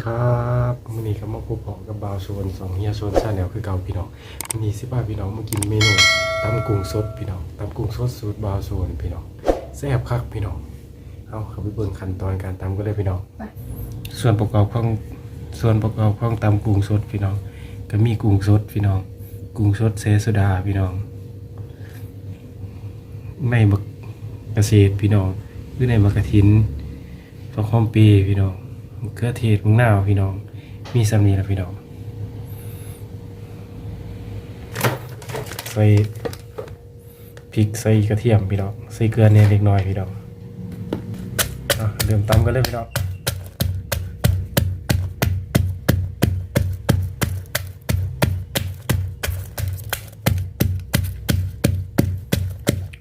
สวัสดีครับวันนี้ก็มาพบผมกับบาวโซนสองเฮียโซนชาแนลคือเก่าพี่น้องวันนี้สิบ้าพี่น้องมากินเมนูตำกุ้งสดพี่น้องตำกุ้งสดสูตรบาวโซนพี่น้องแซ่บคักพี่น้องเอาเข้าไปเบิ่งขั้นตอนการตำก็เลยพี่น้องไปส่วนประกอบของส่วนประกอบของตำกุ้งสดพี่น้อง ก็มีกุ้งสดพี่น้อง กุ้งสดเซโซดาพี่น้องไม่บักเกษตรพี่น้องหรือในบักกะทินฟักหอมปีพี่น้อง มะเขือเทศมังนาวพี่น้อง มีสำนีแล้วพี่น้องใส่พริกใส่กระเทียมพี่น้องใส่เกลือเนี่ยเล็กน้อยพี่น้องอะเริ่มตำกันเลยพี่น้อง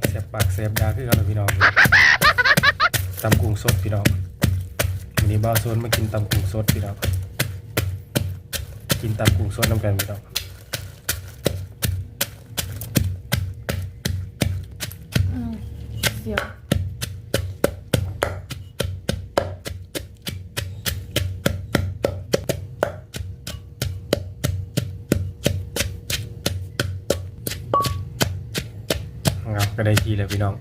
เสียบปากเสียบดาคือกันเลยพี่น้องตำกุ้งสดพี่น้อง นนี้บ้าวโซนมากินตำกุ้งสดพี่น้องกินตำกุ้งสดน้ำกันพี่น้องอืมเดี๋ยวครับก็ได้ทีแล้วพี่น้อง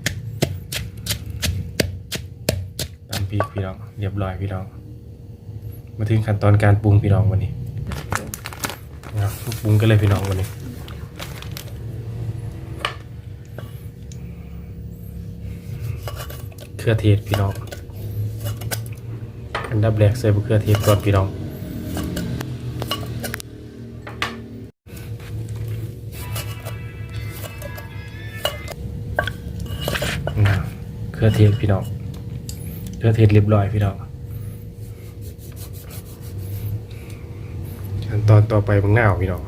พริกพี่น้องเรียบร้อยพี่น้อง มาถึงขั้นตอนการปรุงพี่น้องวันนี้นะครับปรุงกันเลยพี่น้องวันนี้เครือเทศพี่น้อง อันดับแรกใส่มะเขือเทศก่อนพี่น้องนะครับเครือเทศพี่น้อง เครือเทศเรียบร้อยพี่น้องขั้นตอนต่อไปมังนาวพี่น้อง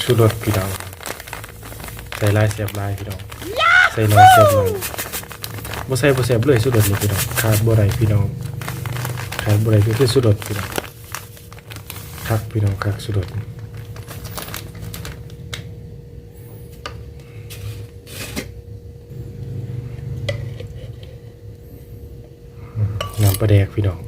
ชูรสพี่น้องใส่ลายเสียบลายพี่น้อง ส่น้อยเสียบน้อยบ่ใส่บ่เสียบเลยสุดดเลยพี่น้องขาดบ่ได้พี่น้องขาดบ่ได้ก็คือสุดดพี่น้องคักพี่น้องคักสุดดน้ำปลาแดกพี่น้อง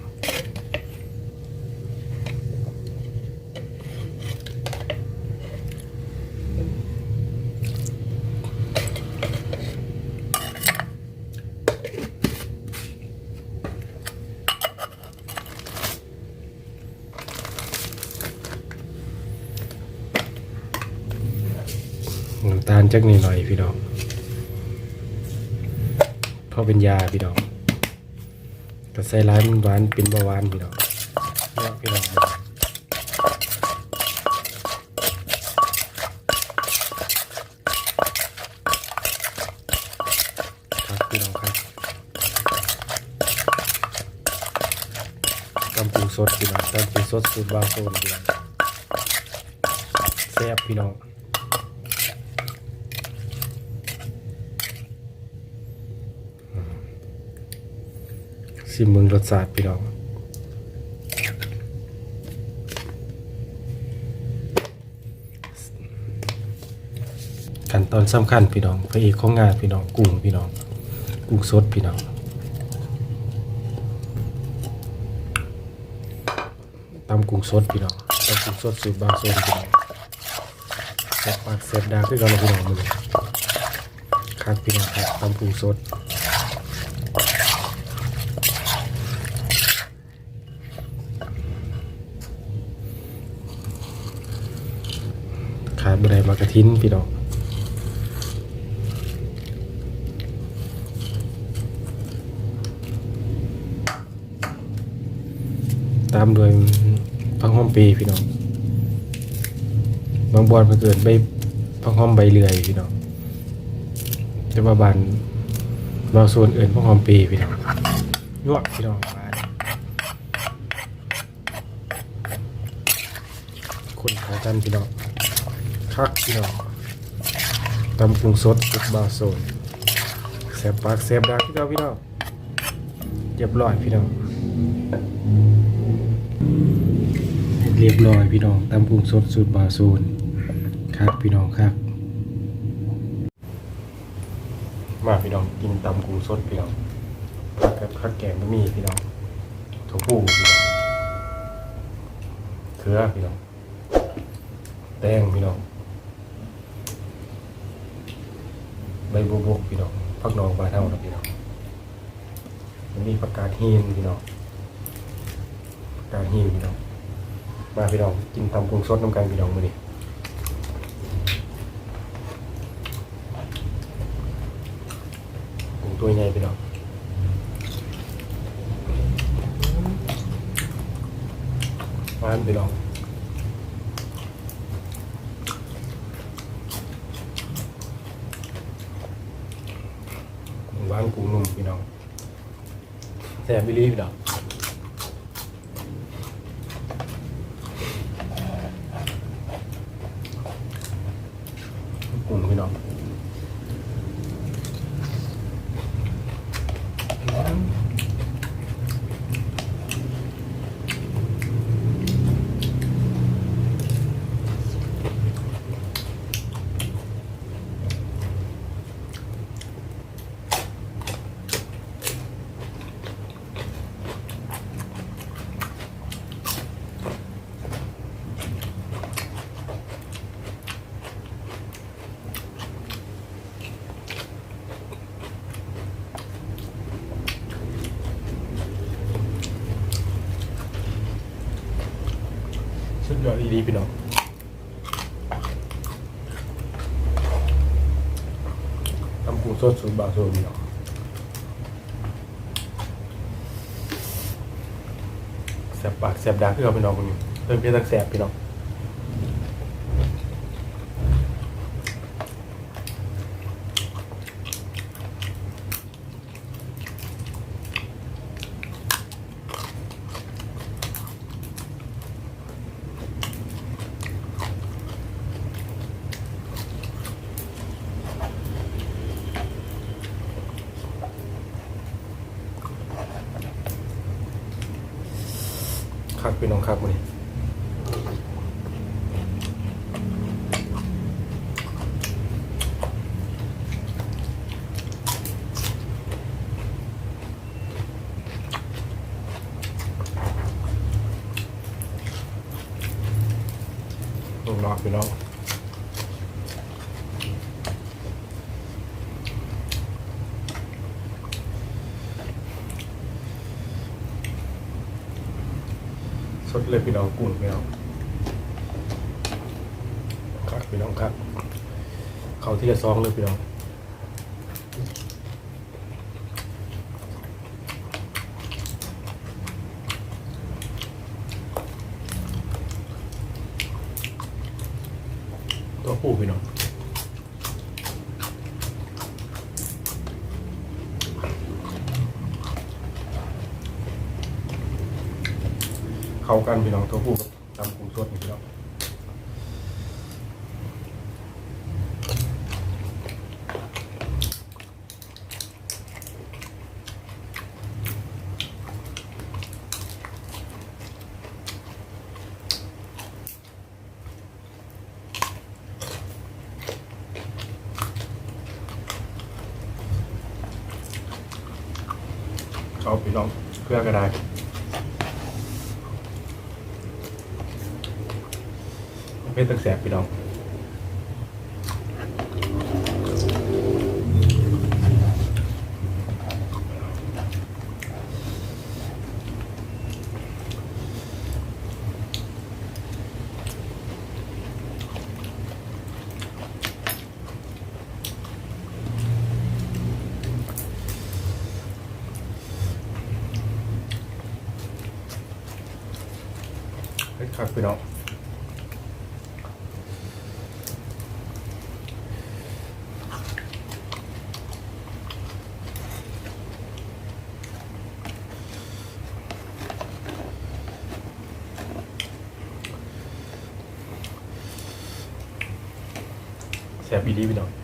น้ำตาลจักนิดหน่อยพี่น้องเพราะเป็นยาพี่น้องแต่ใส่ร้ายมันหวานเป็นเบาหวานพี่น้องเยพี่น้องครับพี่น้องครับตำปูสดพี่น้องตำปูสดสูตรบาโซนพี่น้องแซ่บพี่น้อง สิมึงรสชาติพี่น้องขั้นตอนสำคัญพี่น้องพระเอกของงานพี่น้องกุ้งพี่น้องกุ้งสดพี่น้องตำกุ้งสดพี่น้องตำกุ้งสดสูตรบางโซนพี่น้องแซ่บปากแซ่บดาคือกันเลยพี่น้องมือนี้ครับพี่น้องครับตำกุ้งสด ขาย บะไดมากระทินพี่น้องตามด้วยพังห้อมปีพี่น้องบางบอนมันเกิดใบพังห้อมใบเลื่อยพี่น้องแต่ว่าบานบางส่วนอื่นพังห้อมปีพี่น้องยวกพี่น้องมาคนขากันพี่น้อง คักพี่น้องตำปรุงสดสุดบาโซนแซ่บปากแซ่บดาพี่น้องพี่น้องเรียบร้อยพี่น้องเรียบร้อยพี่น้องตำกุ้งสดสูตรบาโซนครับพี่น้องครับ มาพี่น้องกินตำกุ้งสดพี่น้องกับข้าวแกงบะมี่พี่น้องถั่วพูพี่น้องเขือพี่น้องแตงพี่น้อง ใบบัวบกพี่น้องผักนองปลาเท่านะพี่น้องมันมีผักกาดหินพี่น้องผักกาดหินพี่น้องมาพี่น้องกินตำกุ้งสดน้ำกันพี่น้องมื้อนี้กุ้งตัวใหญ่พี่น้องหวานพี่น้องหวานกุ้งนุ่มพี่น้อง แซ่บ สุดยอดอีดีพี่น้องทำกุ้งสดสูตรบาโซพี่น้องแสบปากแสบดาคือเอาพี่น้องคนนี้เติมเพี้ยนตั้งแสบพี่น้อง คักพี่น้องครับวันนี้ลงนอกพี่น้อง เลยพี่น้องกุ้งพี่น้องครับพี่น้องครับ เขาที่จะซองเลยพี่น้องตัวผู้พี่น้อง เข้ากันพี่น้องตัวผู้กับตำกุ้งสดนี่พี่น้องเอาพี่น้องเพื่อก็ได้ ป็นตักแสบพี่น้องเฮ้ยครับพี่น้อง แสบ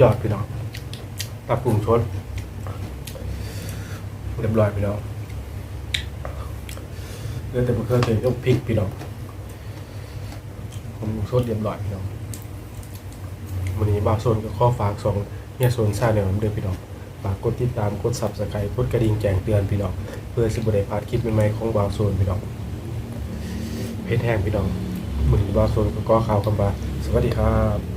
ยอดพี่น้องตับปรุงชดเรียบร้อยพี่น้องเหลือแต่มะเขือเทศกับพริกพี่น้องผมชดเรียบร้อยพี่น้องวันนี้บาวโซนก็ข้อฝากสองเนี่ยโซนซาเนี่ยผมเดินพี่น้องฝากกดติดตามกดซับสไครต์กดกระดิ่งแจ้งเตือนพี่น้องเพื่อสิบได้พลาดคลิปใหม่ๆของบาวโซนพี่น้องเพชรแห้งพี่น้องวันนี้บาวโซนก็ขอข่าวคำว่าสวัสดีครับ